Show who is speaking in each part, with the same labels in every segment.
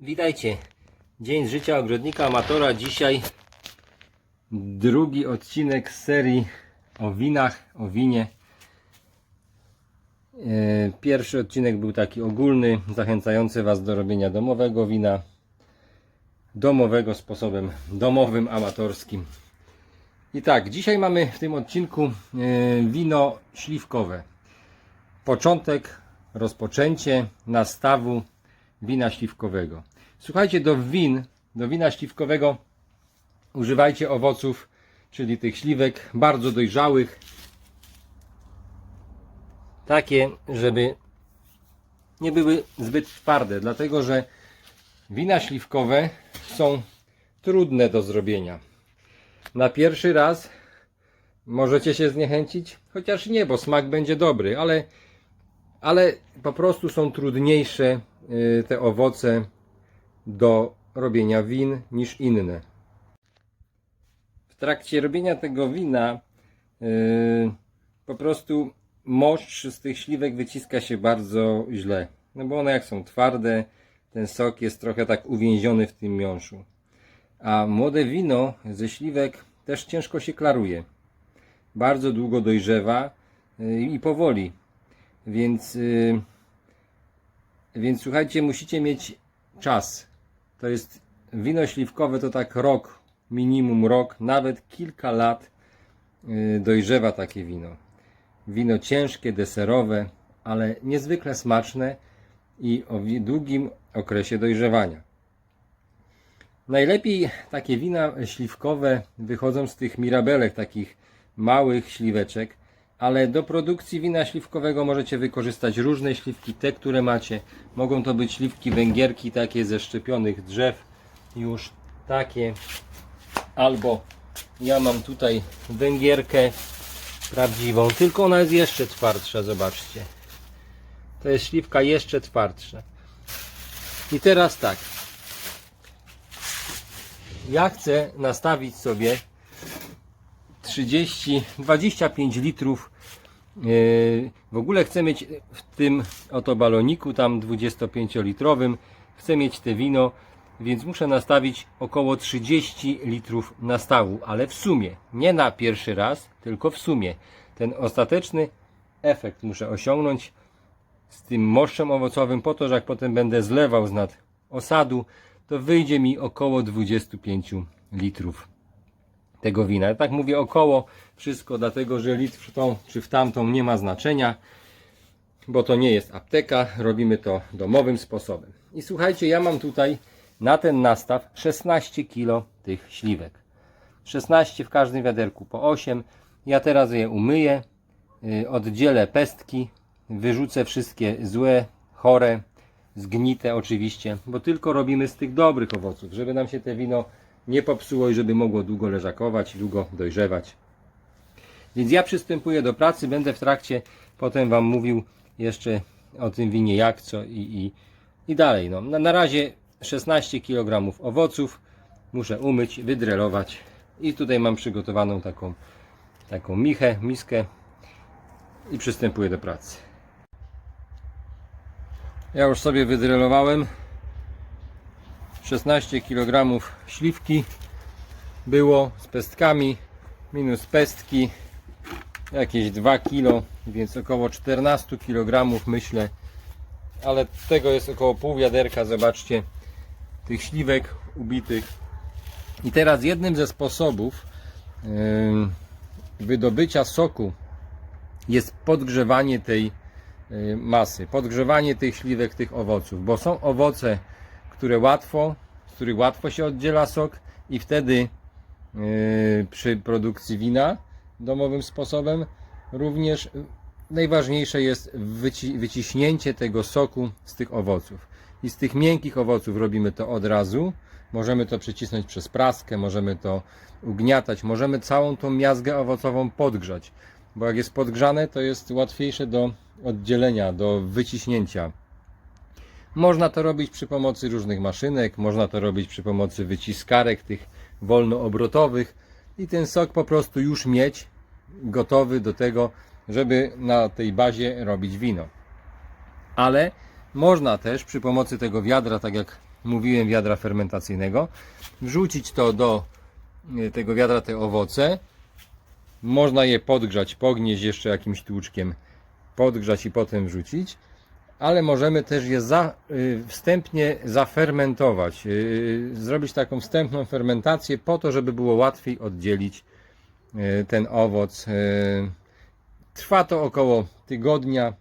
Speaker 1: Witajcie. Dzień z życia ogrodnika amatora. Dzisiaj drugi odcinek z serii o winach, o winie. E, Pierwszy odcinek był taki ogólny, zachęcający Was do robienia domowego wina. Domowego sposobem domowym, amatorskim. I tak, dzisiaj mamy w tym odcinku e, wino śliwkowe. Początek, rozpoczęcie nastawu wina śliwkowego. Słuchajcie, do win, do wina śliwkowego używajcie owoców, czyli tych śliwek bardzo dojrzałych. Takie, żeby nie były zbyt twarde, dlatego że wina śliwkowe są trudne do zrobienia. Na pierwszy raz możecie się zniechęcić, chociaż nie, bo smak będzie dobry, ale, ale po prostu są trudniejsze te owoce do robienia win niż inne. W trakcie robienia tego wina yy, po prostu moszcz z tych śliwek wyciska się bardzo źle. No bo one jak są twarde, ten sok jest trochę tak uwięziony w tym miąższu. A młode wino ze śliwek też ciężko się klaruje. Bardzo długo dojrzewa yy, i powoli. Więc, więc słuchajcie, musicie mieć czas. To jest wino śliwkowe to tak rok, minimum rok, nawet kilka lat yy, dojrzewa takie wino. Wino ciężkie, deserowe, ale niezwykle smaczne i o długim okresie dojrzewania. Najlepiej takie wina śliwkowe wychodzą z tych mirabelek, takich małych śliweczek, ale do produkcji wina śliwkowego możecie wykorzystać różne śliwki, te, które macie. Mogą to być śliwki węgierki, takie ze szczepionych drzew, już takie. Albo ja mam tutaj węgierkę prawdziwą, tylko ona jest jeszcze twardsza, zobaczcie. To jest śliwka jeszcze twardsza. I teraz tak. Ja chcę nastawić sobie 30, 25 litrów. Yy, W ogóle chcę mieć w tym oto baloniku, tam 25-litrowym, chcę mieć te wino, więc muszę nastawić około 30 litrów nastawu, ale w sumie, nie na pierwszy raz, tylko w sumie. Ten ostateczny efekt muszę osiągnąć z tym moszczem owocowym, po to, że jak potem będę zlewał z nad osadu, to wyjdzie mi około 25 litrów tego wina. Ja tak mówię około wszystko, dlatego że litr w tą czy w tamtą nie ma znaczenia, bo to nie jest apteka, robimy to domowym sposobem. I słuchajcie, ja mam tutaj na ten nastaw 16 kg tych śliwek. 16 w każdym wiaderku po 8. Ja teraz je umyję, y, oddzielę pestki, wyrzucę wszystkie złe, chore, zgnite oczywiście, bo tylko robimy z tych dobrych owoców, żeby nam się te wino nie popsuło i żeby mogło długo leżakować, długo dojrzewać. Więc ja przystępuję do pracy, będę w trakcie potem Wam mówił jeszcze o tym winie jak, co i, i, i dalej. No. Na, na razie 16 kg owoców muszę umyć, wydrelować i tutaj mam przygotowaną taką, taką michę, miskę i przystępuję do pracy. Ja już sobie wydrelowałem 16 kg śliwki było z pestkami minus pestki jakieś 2 kg więc około 14 kg myślę. Ale tego jest około pół wiaderka zobaczcie tych śliwek ubitych. I teraz jednym ze sposobów wydobycia soku jest podgrzewanie tej masy, podgrzewanie tych śliwek, tych owoców, bo są owoce, które łatwo, których łatwo się oddziela sok i wtedy yy, przy produkcji wina domowym sposobem również najważniejsze jest wyci wyciśnięcie tego soku z tych owoców. I z tych miękkich owoców robimy to od razu. Możemy to przycisnąć przez praskę, możemy to ugniatać, możemy całą tą miazgę owocową podgrzać, bo jak jest podgrzane, to jest łatwiejsze do oddzielenia, do wyciśnięcia. Można to robić przy pomocy różnych maszynek, można to robić przy pomocy wyciskarek tych wolnoobrotowych i ten sok po prostu już mieć gotowy do tego, żeby na tej bazie robić wino. Ale Można też przy pomocy tego wiadra, tak jak mówiłem, wiadra fermentacyjnego, wrzucić to do y, tego wiadra te owoce. Można je podgrzać, pognieść jeszcze jakimś tłuczkiem, podgrzać i potem wrzucić. Ale możemy też je za, y, wstępnie zafermentować, y, zrobić taką wstępną fermentację po to, żeby było łatwiej oddzielić y, ten owoc. Y, Trwa to około tygodnia,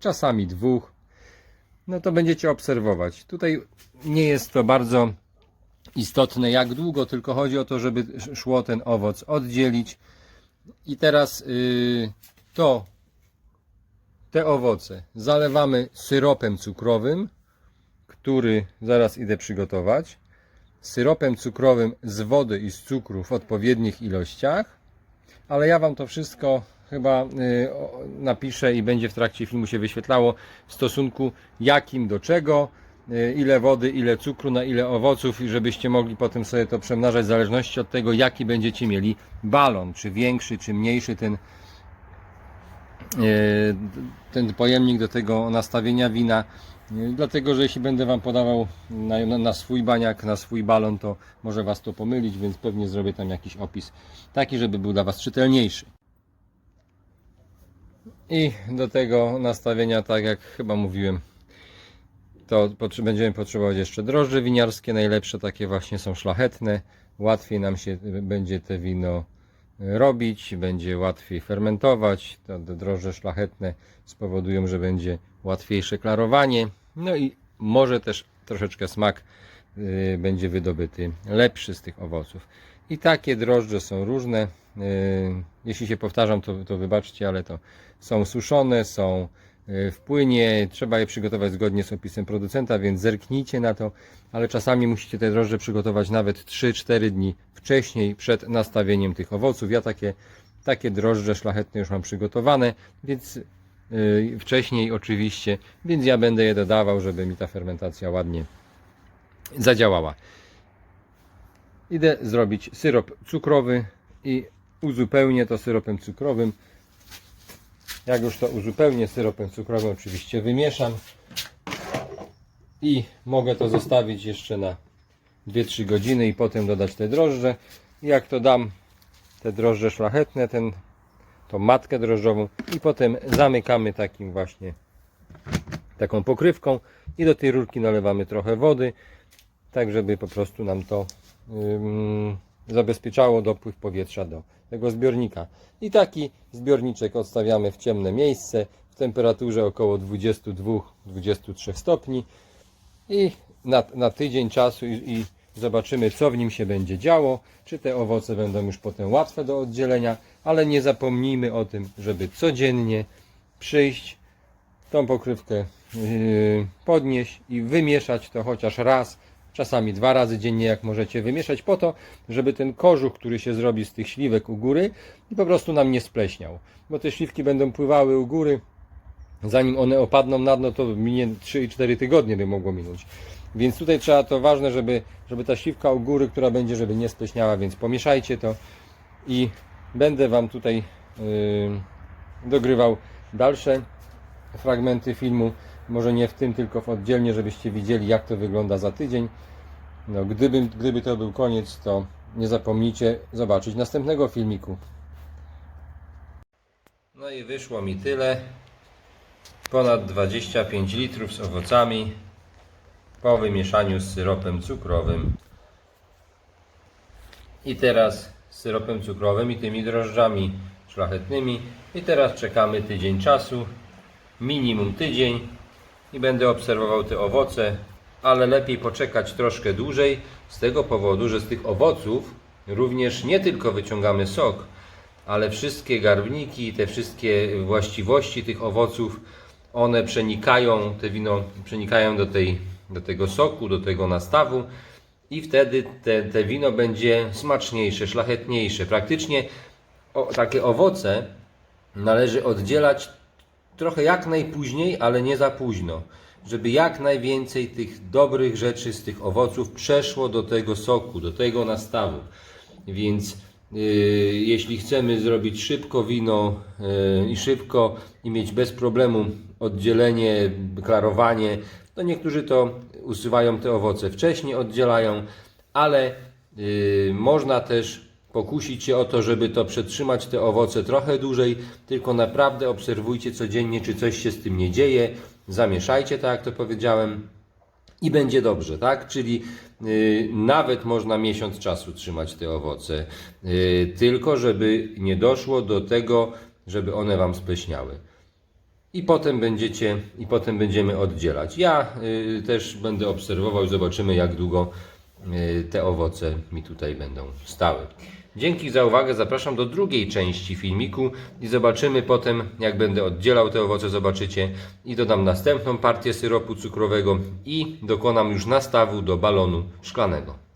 Speaker 1: czasami dwóch. No to będziecie obserwować. Tutaj nie jest to bardzo istotne jak długo, tylko chodzi o to, żeby szło ten owoc oddzielić. I teraz y, to, te owoce zalewamy syropem cukrowym, który zaraz idę przygotować. Syropem cukrowym z wody i z cukru w odpowiednich ilościach. Ale ja Wam to wszystko chyba y, napiszę i będzie w trakcie filmu się wyświetlało w stosunku jakim do czego, y, ile wody, ile cukru, na ile owoców i żebyście mogli potem sobie to przemnażać w zależności od tego jaki będziecie mieli balon, czy większy, czy mniejszy ten ten pojemnik do tego nastawienia wina. Y, Dlatego, że jeśli będę Wam podawał na, na, swój baniak, na swój balon, to może Was to pomylić, więc pewnie zrobię tam jakiś opis taki, żeby był dla Was czytelniejszy. I do tego nastawienia, tak jak chyba mówiłem, to będziemy potrzebować jeszcze drożdże winiarskie, najlepsze takie właśnie są szlachetne. Łatwiej nam się y, będzie te wino robić, będzie łatwiej fermentować. To te drożdże szlachetne spowodują, że będzie łatwiejsze klarowanie. No i może też troszeczkę smak y, będzie wydobyty lepszy z tych owoców. I takie drożdże są różne. Y, Jeśli się powtarzam, to, to wybaczcie, ale to są suszone, są y, w płynie. Trzeba je przygotować zgodnie z opisem producenta, więc zerknijcie na to. Ale czasami musicie te drożdże przygotować nawet 3-4 dni wcześniej, przed nastawieniem tych owoców. Ja takie, takie drożdże szlachetne już mam przygotowane, więc y, wcześniej oczywiście, więc ja będę je dodawał, żeby mi ta fermentacja ładnie zadziałała. Idę zrobić syrop cukrowy i uzupełnię to syropem cukrowym. Jak już to uzupełnię syropem cukrowym, oczywiście wymieszam i mogę to zostawić jeszcze na 2-3 godziny i potem dodać te drożdże. Jak to dam, te drożdże szlachetne, ten, tą matkę drożdżową i potem zamykamy takim właśnie taką pokrywką i do tej rurki nalewamy trochę wody, tak żeby po prostu nam to ym, zabezpieczało dopływ powietrza do tego zbiornika. I taki zbiorniczek odstawiamy w ciemne miejsce w temperaturze około 22-23 stopni i na, na tydzień czasu i, i zobaczymy co w nim się będzie działo, czy te owoce będą już potem łatwe do oddzielenia, ale nie zapomnijmy o tym, żeby codziennie przyjść, tą pokrywkę yy, podnieść i wymieszać to chociaż raz, czasami dwa razy dziennie, jak możecie wymieszać, po to, żeby ten kożuch, który się zrobi z tych śliwek u góry, i po prostu nam nie spleśniał. Bo te śliwki będą pływały u góry, zanim one opadną na dno, to minie 3-4 tygodnie by mogło minąć. Więc tutaj trzeba to ważne, żeby, żeby ta śliwka u góry, która będzie, żeby nie spleśniała, więc pomieszajcie to i będę Wam tutaj yy, dogrywał dalsze fragmenty filmu. Może nie w tym, tylko w oddzielnie, żebyście widzieli, jak to wygląda za tydzień. No, gdyby, gdyby to był koniec, to nie zapomnijcie zobaczyć następnego filmiku. No i wyszło mi tyle. Ponad 25 litrów z owocami po wymieszaniu z syropem cukrowym. I teraz syropem cukrowym i tymi drożdżami szlachetnymi. I teraz czekamy tydzień czasu, minimum tydzień i będę obserwował te owoce, ale lepiej poczekać troszkę dłużej z tego powodu, że z tych owoców również nie tylko wyciągamy sok, ale wszystkie garbniki, te wszystkie właściwości tych owoców, one przenikają, te wino przenikają do, tej, do tego soku, do tego nastawu i wtedy te, te wino będzie smaczniejsze, szlachetniejsze. Praktycznie o, takie owoce należy oddzielać trochę jak najpóźniej, ale nie za późno, żeby jak najwięcej tych dobrych rzeczy z tych owoców przeszło do tego soku, do tego nastawu. Więc yy, jeśli chcemy zrobić szybko wino yy, i szybko i mieć bez problemu oddzielenie, klarowanie. No niektórzy to usuwają te owoce wcześniej, oddzielają, ale y, można też pokusić się o to, żeby to przetrzymać te owoce trochę dłużej, tylko naprawdę obserwujcie codziennie, czy coś się z tym nie dzieje. Zamieszajcie, tak jak to powiedziałem, i będzie dobrze, tak? Czyli y, nawet można miesiąc czasu trzymać te owoce, y, tylko żeby nie doszło do tego, żeby one Wam spleśniały. I potem będziecie, i potem będziemy oddzielać. Ja y, też będę obserwował i zobaczymy, jak długo te owoce mi tutaj będą stały. Dzięki za uwagę. Zapraszam do drugiej części filmiku i zobaczymy potem, jak będę oddzielał te owoce. Zobaczycie i dodam następną partię syropu cukrowego i dokonam już nastawu do balonu szklanego.